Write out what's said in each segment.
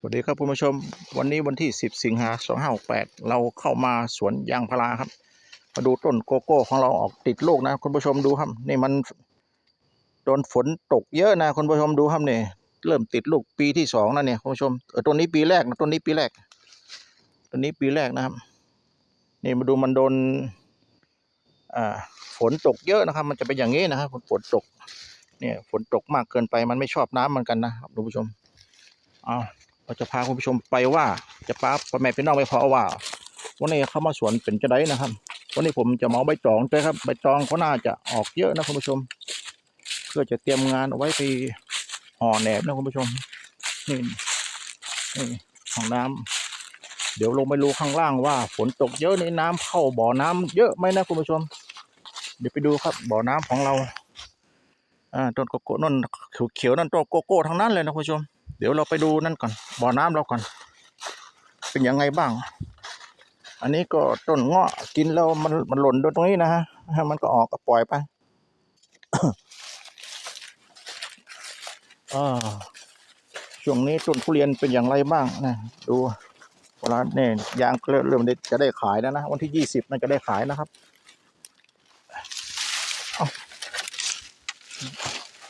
สวัสดีครับคุณผู้ชมวันนี้วันที่ 10 สิงหา2568 เราเข้ามาสวนยางพาราครับ มาดูต้นโกโก้ของเราออกติดลูกนะคุณผู้ชมดูครับนี่มันโดนฝนตกเยอะนะคุณผู้ชมดูครับนี่เริ่มติดลูกปีที่สองแล้วเนี่ยคุณผู้ชมเออต้นนี้ปีแรกนะต้นนี้ปีแรกต้นนี้ปีแรกนะครับ นี่มาดูมันโดนอ่าฝนตกเยอะนะครับ มันจะเป็นอย่างนี้นะครับฝนตกเนี่ยฝนตกมากเกินไปมันไม่ชอบน้ำเหมือนกันนะครับคุณผู้ชมเอา เราจะพาคุณผู้ชมไปว่าจะป้าพ่อแม่พี่น้องไปพราะว่าวันนี้เข้ามาสวนเป็นจะได้นะครับ วันนี้ผมจะเมาใบตองด้วยครับ ใบตองเขาน่าจะออกเยอะนะคุณผู้ชม เพื่อจะเตรียมงานเอาไว้ไปห่อแหนบนะคุณผู้ชมนี่นี่ห้องน้ำเดี๋ยวลงไปดูข้างล่างว่าฝนตกเยอะในน้ำเข้าบ่อน้ำเยอะไหมนะคุณผู้ชม เดี๋ยวไปดูครับบ่อน้ำของเราอ่าต้นโกโก้นั่นเขียวๆนั่นต้นโกโก้ทั้งนั้นเลยนะคุณผู้ชม เดี๋ยวเราไปดูนั่นก่อน บ่อน้ำเราก่อน เป็นยังไงบ้าง อันนี้ก็ต้นเงาะกินแล้วมันมันหล่นตรงนี้นะฮะมันก็ออกก็ปล่อยไปช่วงนี้ต้นทุเรียนเป็นอย่างไรบ้างนะดูเวลาเนี่ยยางเริ่มเริ่มได้จะได้ขายแล้วนะ วันที่ยี่สิบน่าจะได้ขายนะครับ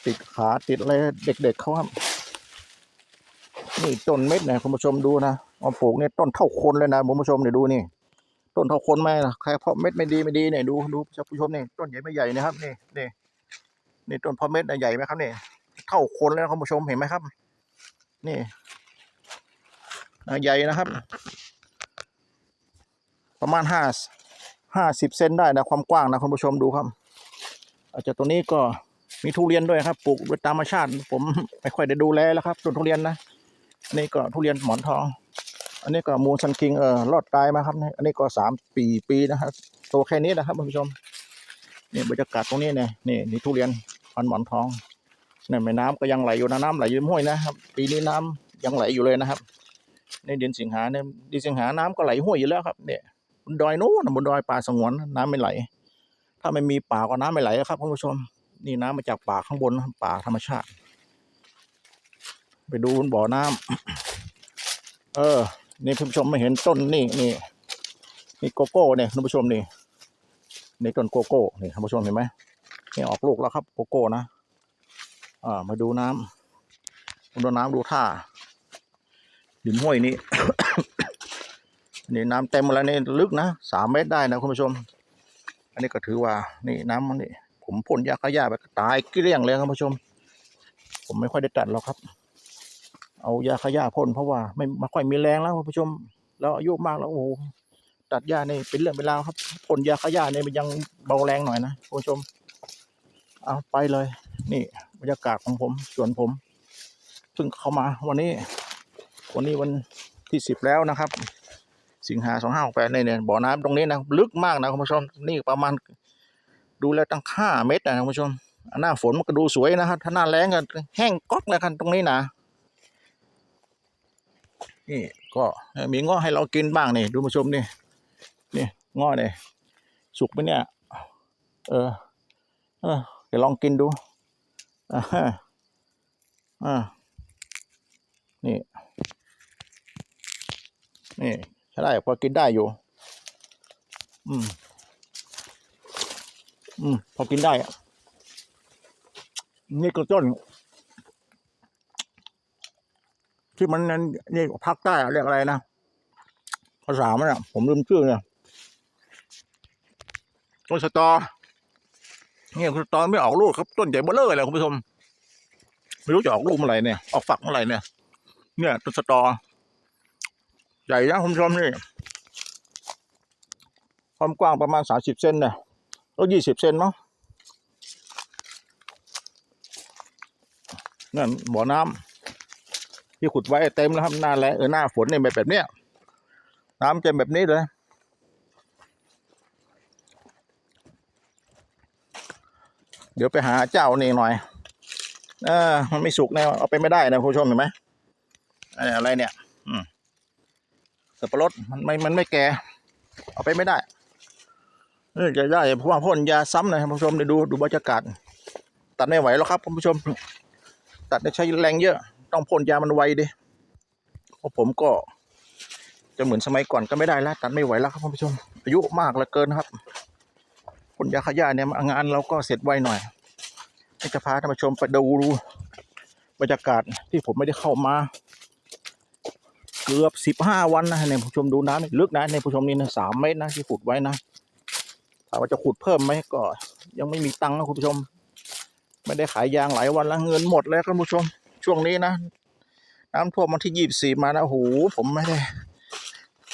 ติดขาติดอะไรเด็กๆเขาครับ นี่ต้นเม็ดนะคุณผู้ชมดูนะเอาปลูกเนี่ยต้นเท่าคนเลยนะคุณผู้ชมเดี๋ยวดูนี่ ต้นเท่าคนไหมนะใครเพาะเม็ดไม่ดีไม่ดีเนี่ยดูดูคุณผู้ชมนี่ต้นใหญ่ไม่ใหญ่นะครับนี่นี่นี่ต้นเพาะเม็ดใหญ่ไหมครับนี่เท่าคนเลยนะคุณผู้ชมเห็นไหมครับ นี่ใหญ่นะครับ ประมาณห้าห้าสิบเซนได้นะความกว้างนะคุณผู้ชมดูครับ อาจจะตัวนี้ก็มีทุเรียนด้วยครับ ปลูกโดยธรรมชาติ ผมไม่ค่อยได้ดูแลแล้วครับต้นทุเรียนนะ นนี้ก็ทุเรียนหมอนทอง อันนี้ก็มูลซันคิงเออรอดตายมาครับนี่อันนี้ก็สามปีปีนะครับโตแค่นี้นะครับคุณผู้ชมนี่บรรยากาศตรงนี้เนี่ยนี่นี่ทุเรียนพันหมอนทองเนี่ยแม่น้ำก็ยังไหลอยู่นะน้ำไหลอยู่ห้วยนะครับ ปีนี้น้ำยังไหลอยู่เลยนะครับในเดือนสิงหาเนี่ยเดือนสิงหาน้ำก็ไหลห้วยอยู่แล้วครับเนี่ยบนดอยโน้นบนดอยป่าสงวนน้ำไม่ไหล ถ้าไม่มีป่าก็น้ำไม่ไหลครับคุณผู้ชม นี่น้ำมาจากป่าข้างบนนะป่าธรรมชาติ ไปดูบนบ่อน้ำเออ นี่ท่านผู้ชมไม่เห็นต้นนี่นี่นี่โกโก้เนี่ยท่านผู้ชมนี่นี่ต้นโกโก้นี่ท่านผู้ชมเห็นไหมนี่ออกลูกแล้วครับโกโก้นะอ่ามาดูน้ำมาดูน้ำดูท่าดินห้วยนี้นี่น้ำเต็มแล้วนี่ลึกนะสามเมตรได้นะคุณผู้ชม อันนี้ก็ถือว่านี่น้ำมันนี่ผมพ่นยาฆ่าหญ้าไปตายเกลี้ยงเลยครับคุณผู้ชม ผมไม่ค่อยได้ตัดหรอกครับ เอายาฆ่าพ่นเพราะว่าไม่ไม่ค่อยมีแรงแล้วคุณผู้ชมแล้วอายุมากแล้วโอ้โหตัดหญ้านี่เป็นเรื่องเป็นราวครับพ่นยาฆ่าหญ้านี่มันยังเบาแรงหน่อยนะคุณผู้ชม เอาไปเลย นี่บรรยากาศของผมสวนผมเพิ่งเข้ามาวันนี้ วันนี้วันที่สิบแล้วนะครับ สิงหาสองห้าแปดเนี่ยบ่อน้ำตรงนี้นะลึกมากนะคุณผู้ชมนี่ประมาณดูแล้วตั้งห้าเมตรนะคุณผู้ชมหน้าฝนมันก็ดูสวยนะครับถ้าหน้าแล้งก็แห้งก๊อกเลยครับตรงนี้นะ นี่ก็มีงาะให้เรากินบ้างนี่ดูผู้ชมนี่นี่งาะเนี่ยสุกไหมเนี่ย เออ เออเดี๋ยวลองกินดูอ่าฮะอ่านี่ นี่ใช้ได้พอกินได้อยู่ อืม อืม พอกินได้อะนี่ก็ต้น ที่มันนั้นนี่ภาคใต้เรียกอะไรนะภาษามันอะ ผมลืมชื่อเนี่ยต้นสตอเนี่ยสตอไม่ออกลูกครับ ต้นใหญ่เบ้อเลยแหละคุณผู้ชมไม่รู้จะออกลูกเมื่อไหร่เนี่ยออกฝักเมื่อไหร่เนี่ย เนี่ยต้นสตอ ใหญ่นะคุณผู้ชมนี่ความกว้างประมาณสามสิบเซนเนี่ยก็ยี่สิบเซนมั้งนั่นบ่อน้ำ ที่ขุดไว้เต็มแล้วครับหน้าแล้งเออหน้าฝนเนี่ยแบบแบบเนี้ยน้ำจะแบบนี้เลยเดี๋ยวไปหาเจ้านี่หน่อยเออมันไม่สุกแน่เอาไปไม่ได้นะคุณผู้ชมเห็นไหมอันนี้อะไรเนี่ย อืมสับปะรดมันไม่มันไม่แก่ เอาไปไม่ได้เออจะได้เพราะว่าพ่นยาซ้ำนะคุณผู้ชมเดี๋ยวดูดูบรรยากาศ ตัดไม่ไหวแล้วครับคุณผู้ชม ตัดได้ใช้แรงเยอะ ต้องพ่นยามันไวดิเพราะผมก็จะเหมือนสมัยก่อนก็ไม่ได้แล้วตัดไม่ไหวแล้วครับคุณผู้ชมอายุมากเหลือเกินครับคนยาขยะเนี่ยงานเราก็เสร็จไวหน่อยจะพาท่านผู้ชมไปดูบรรยากาศที่ผมไม่ได้เข้ามา เกือบสิบห้าวันนะในผู้ชมดูน้ำนี่ลึกนะในผู้ชมนี่นะสามเมตรนะที่ขุดไว้นะถามว่าจะขุดเพิ่มไหมก็ ยังไม่มีตังค์นะคุณผู้ชม ไม่ได้ขายยางหลายวันแล้วเงินหมดแล้วคุณผู้ชม ช่วงนี้นะ น้ำท่วมวันที่ยี่สิบสี่มานะโอ้โหผมไม่ได้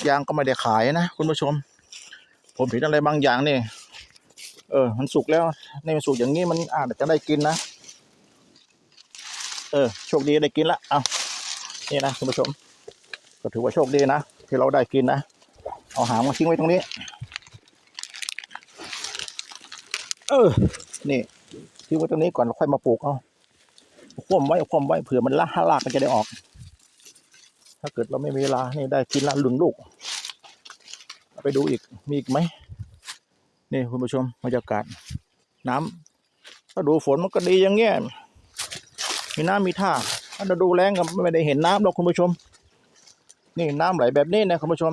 ยางก็ไม่ได้ขายนะคุณผู้ชม ผมเห็นอะไรบางอย่างนี่เออ มันสุกแล้วในมันสุกอย่างนี้มันอาจจะได้กินนะ เออโชคดีได้กินละเอานี่นะคุณผู้ชม ก็ถือว่าโชคดีนะที่เราได้กินนะเอาหางมาทิ้งไว้ตรงนี้ เออ นี่ทิ้งไว้ตรงนี้ก่อนแล้วค่อยมาปลูกเอา คว่ำไว้คว่ำไว้เผื่อมันละหลากมันจะได้ออก ถ้าเกิดเราไม่มีเวลานี่ได้กินละหลึงลูก ไปดูอีกมีอีกไหมนี่คุณผู้ชมบรรยากาศ น้ำถ้าดูฝนมันก็ดีอย่างเงี้ยมีน้ำมีท่าถ้าเราดูแรงก็ไม่ได้เห็นน้ำหรอกคุณผู้ชม นี่น้ำไหลแบบนี้นะคุณผู้ชม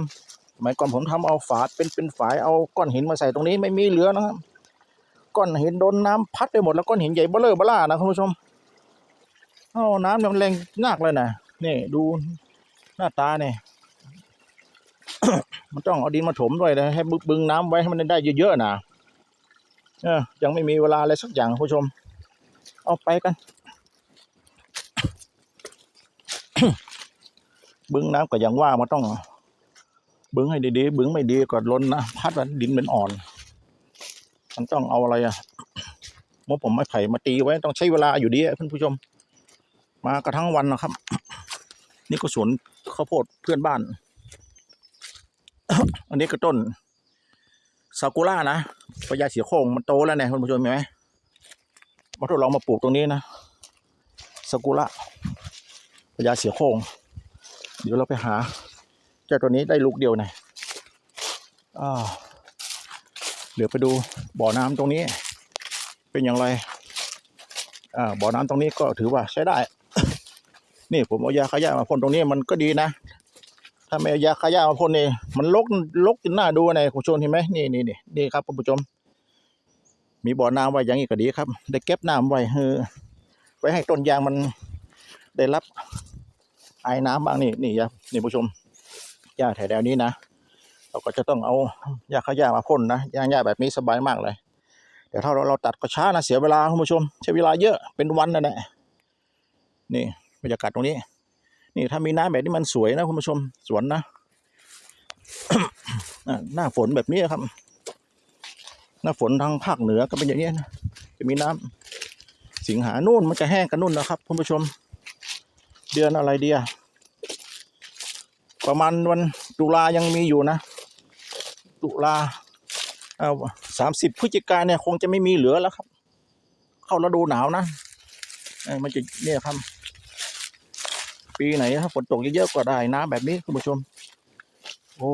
สมัยก่อนผมทำเอาฝาดเป็นเป็นฝายเอาก้อนหินมาใส่ตรงนี้ไม่มีเหลือนะครับก้อนหินโดนน้ำพัดไปหมดแล้วก้อนหินใหญ่เบ้อเลอเบ้อล่านะคุณผู้ชม เอาน้ำมันแรงมากเลยนะนี่ดูหน้าตาเนี่ยมันต้องเอาดินมาถมด้วยนะให้บึงน้ำไว้ให้มันได้เยอะๆนะเออยังไม่มีเวลาอะไรสักอย่างคุณผู้ชม เอาไปกัน บึงน้ำก็อย่างว่ามันต้อง บึงให้ดีๆบึงไม่ดีก็ล้นนะพัดมันดินเป็นอ่อน มันต้องเอาอะไรอะเมื่อผมไม่ไผ่มาตีไว้ต้องใช้เวลาอยู่ดีอะท่านผู้ชม มากระทั่งวันนะครับ นี่ก็สวนข้าวโพดเพื่อนบ้าน อันนี้ก็ต้นซากุระนะพญาเสียโค้งมันโตแล้วเนี่ยท่านผู้ชมเห็นไหมมาทดลองมาปลูกตรงนี้นะซากุระพญาเสียโค้งเดี๋ยวเราไปหาเจ้าตัวนี้ได้ลูกเดียวหน่อยอ่าเดี๋ยวไปดูบ่อน้ำตรงนี้ เป็นอย่างไรอ่าบ่อน้ำตรงนี้ก็ถือว่าใช้ได้ นี่ผมเอายาขยะมาพ่นตรงนี้มันก็ดีนะ ถ้าไม่เอายาขยะมาพ่นนี่มันลกลกจนหน้าดูนะคุณผู้ชมเห็นไหมนี่นี่นี่นี่ครับคุณผู้ชม มีบ่อน้ำไว้อย่างนี้ก็ดีครับ ได้เก็บน้ำไว้เออไว้ให้ต้นยางมันได้รับไอ้น้ำบ้างนี่นี่ยานี่ผู้ชมหญ้าแถวแถวนี้นะเราก็จะต้องเอายาขยะมาพ่นนะยางหญ้าแบบนี้สบายมากเลยเดี๋ยวถ้าเราเราตัดก็ช้านะเสียเวลาคุณผู้ชม ใช้เวลาเยอะเป็นวันนั่นแหละนี่ บรรยากาศตรงนี้ นี่ถ้ามีน้ำแบบนี้มันสวยนะคุณผู้ชมสวนนะหน้าฝนแบบนี้ครับ หน้าฝนทางภาคเหนือก็เป็นอย่างนี้นะจะมีน้ำสิงหานู่นมันจะแห้งกันนู่นนะครับคุณผู้ชม เดือนอะไรเดียประมาณวันตุลายังมีอยู่นะ ตุลาเอาสามสิบพฤศจิกาเนี่ยคงจะไม่มีเหลือแล้วครับ เข้าฤดูหนาวนะมันจะเนี่ยครับ ปีไหนถ้าฝนตกเยอะๆก็ได้น้ำแบบนี้คุณผู้ชม โอ้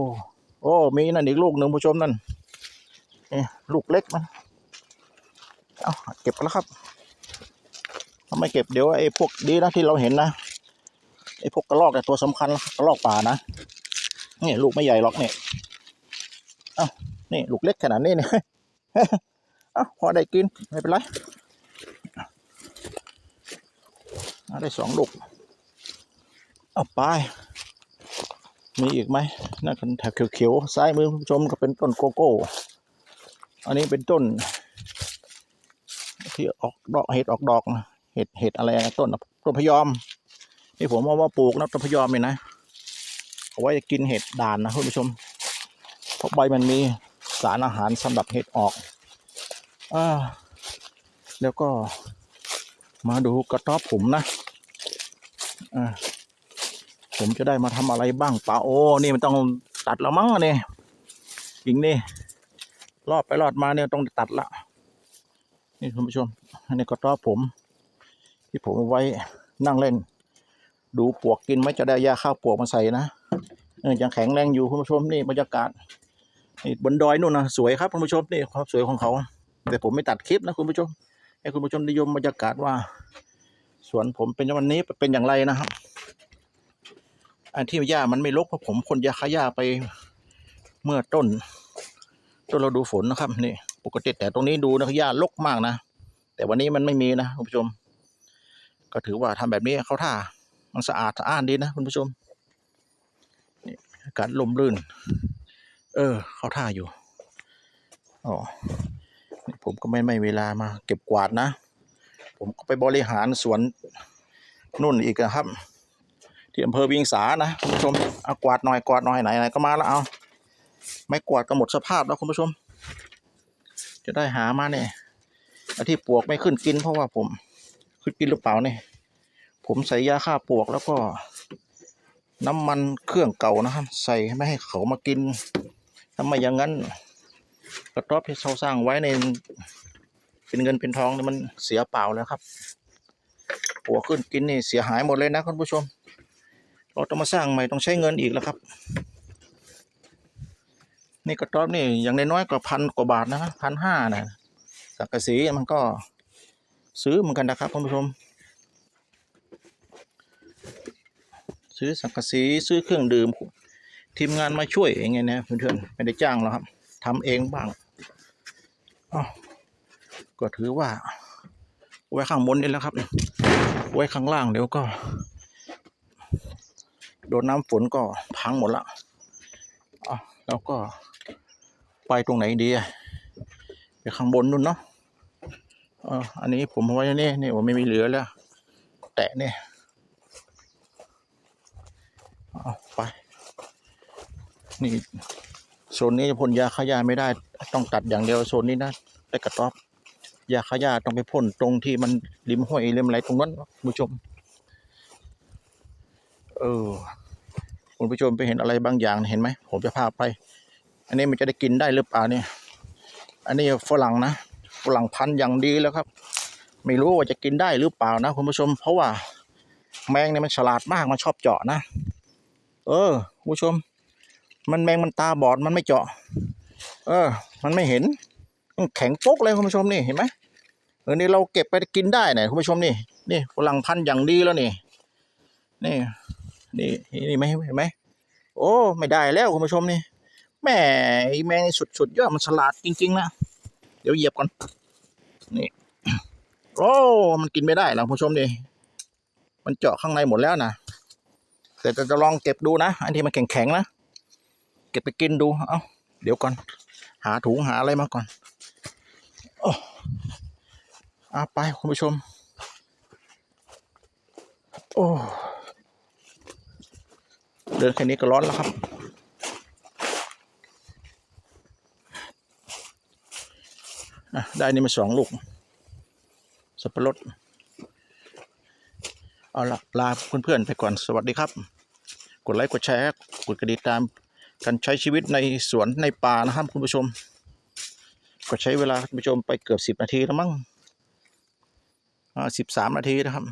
โอ้มีนั่นอีกลูกหนึ่งผู้ชมนั่นนี่ลูกเล็กมันเอาเก็บกันแล้วครับถ้าไม่เก็บเดี๋ยวไอ้พวกดีนะที่เราเห็นนะไอ้พวกกระรอกเนี่ตัวสำคัญกระรอกป่านะนี่ลูกไม่ใหญ่หรอกเนี่ยเอ้านี่ลูกเล็กขนาดนี้เนี่ยเอ้าพอได้กินไม่เป็นไรได้สองลูก เอาไป มีอีกไหมนั่นกันแถบเขียวๆซ้ายมือคุณผู้ชมก็เป็นต้นโกโก้ อันนี้เป็นต้น ที่ออกดอกเห็ดออกดอกนะเห็ดเห็ดอะไรนะต้นต้นพยอม นี่ผมเอามาปลูกนะต้นพยอมนี่นะเอาไว้กินเห็ดด่านนะคุณผู้ชม เพราะใบมันมีสารอาหารสำหรับเห็ดออกอ่าแล้วก็มาดูกระต๊อบผมนะอ่า ผมจะได้มาทำอะไรบ้างป่าโอ้นี่มันต้องตัดแล้วมั้งอันนี่จริงนี่รอดไปรอดมาเนี่ยต้องตัดละ นี่คุณผู้ชมอันนี้ก็ต๊อผม ที่ผมไว้นั่งเล่น ดูปวกกินไหมจะได้ยาข้าวปวกมาใส่นะเออยังแข็งแรงอยู่คุณผู้ชมนี่บรรยากาศนี่บนดอยนู่นนะสวยครับคุณผู้ชมนี่ความสวยของเขา แต่ผมไม่ตัดคลิปนะคุณผู้ชมให้คุณผู้ชมนิยมบรรยากาศว่าสวนผมเป็นวันนี้เป็นอย่างไรนะครับ อันที่หญ้ามันไม่รกเพราะผมพ่นยาฆ่าหญ้าไปเมื่อต้น ต้นเราดูฝนนะครับนี่ปกติแต่ตรงนี้ดูนะหญ้ารกมากนะแต่วันนี้มันไม่มีนะคุณผู้ชม ก็ถือว่าทำแบบนี้เขาท่ามันสะอาดสะอ้านดีนะคุณผู้ชมนี่อากาศลมรื่น เออเขาท่าอยู่อ๋อผมก็ไม่ไม่เวลามา เก็บกวาดนะ ผมก็ไปบริหารสวนนุ่นอีกนะครับ ที่อำเภอเวียงสานะคุณผู้ชมเอากวาดหน่อยกวาดหน่อยไหนไหนก็มาแล้วเอาไม่กวาดก็หมดสภาพแล้วคุณผู้ชม จะได้หามาเนี่ยอ้ที่ปวกไม่ขึ้นกิน เพราะว่าผมขึ้นกินหรือเปล่าเนี่ยผมใส่ยาฆ่าปลวกแล้วก็ น้ำมันเครื่องเก่านะครับ ใส่ไม่ให้เขามากินถ้าไม่อย่างนั้นกระต๊อบที่เขาสร้างไว้ในเป็นเงินเป็นทองเนี่ยมันเสียเปล่าแล้วครับปลวกขึ้นกินนี่เสียหายหมดเลยนะคุณผู้ชม เราต้องมาสร้างใหม่ต้องใช้เงินอีกแล้วครับ นี่กระต๊อบนี่อย่างน้อยๆก็พันกว่าบาทนะพันห้านะสังกะสีมันก็ซื้อเหมือนกันนะครับคุณผู้ชม ซื้อสังกะสีซื้อเครื่องดื่มทีมงานมาช่วยอย่างเงี้ยนะเพื่อนๆไม่ได้จ้างหรอกครับทำเองบ้างอ้าวก็ถือว่า ไว้ข้างบนนี่แล้วครับ ไว้ข้างล่างเดี๋ยวก็ โดนน้ำฝนก็พังหมดละอะแล้วก็ไปตรงไหนดีอะไปข้างบนนู่นเนาะอ่าอันนี้ผมเอาไว้นี่นี่ผมไม่มีเหลือแล้ว แตะเนี่ยเอาไป นี่โซนนี้พ่นยาฆ่าหญ้าไม่ได้ ต้องตัดอย่างเดียวโซนนี้นะได้กระต๊อบยาฆ่าหญ้าต้องไปพ่นตรงที่มันริมห้วยริมอะไรตรงนั้นคุณผู้ชม เออคุณผู้ชมไปเห็นอะไรบางอย่างเห็นไหมผมจะพาไป อันนี้มันจะได้กินได้หรือเปล่าเนี่ย อันนี้ฝรั่งนะฝรั่งพันธุ์อย่างดีแล้วครับ ไม่รู้ว่าจะกินได้หรือเปล่านะคุณผู้ชม เพราะว่าแมงเนี่ยมันฉลาดมากมันชอบเจาะนะ เออคุณผู้ชม มันแมงมันตาบอดมันไม่เจาะ เออ มันไม่เห็นมันแข็งโป๊กเลยคุณผู้ชมนี่เห็นไหมเออนี่เราเก็บไปกินได้เนี่ยคุณผู้ชมนี่นี่ฝรั่งพันธุ์อย่างดีแล้วนี่นี่ นี่นี่ไหมเห็นไหมโอ้ไม่ได้แล้วคุณผู้ชมนี่แม่แมงสุดสุดยอดมันฉลาดจริงๆนะเดี๋ยวเหยียบก่อนนี่โอ้มันกินไม่ได้แล้วคุณผู้ชมนี่มันเจาะข้างในหมดแล้วนะแต่จะลองเก็บดูนะ อันที่มันแข็งๆนะเก็บไปกินดูเอ้าเดี๋ยวก่อน หาถุงหาอะไรมาก่อนโอ้อาไปคุณผู้ชม โอ้ เดินแค่นี้ก็ร้อนแล้วครับอะได้นี่มาสองลูก สับปะรด เอาละลาเพื่อนๆไปก่อนสวัสดีครับ กดไลค์กดแชร์กดกระดิ่งตามการใช้ชีวิตในสวนในป่านะครับคุณผู้ชม ก็ใช้เวลาคุณผู้ชมไปเกือบสิบนาทีแล้วมั้งอ่าสิบสามนาทีนะครับ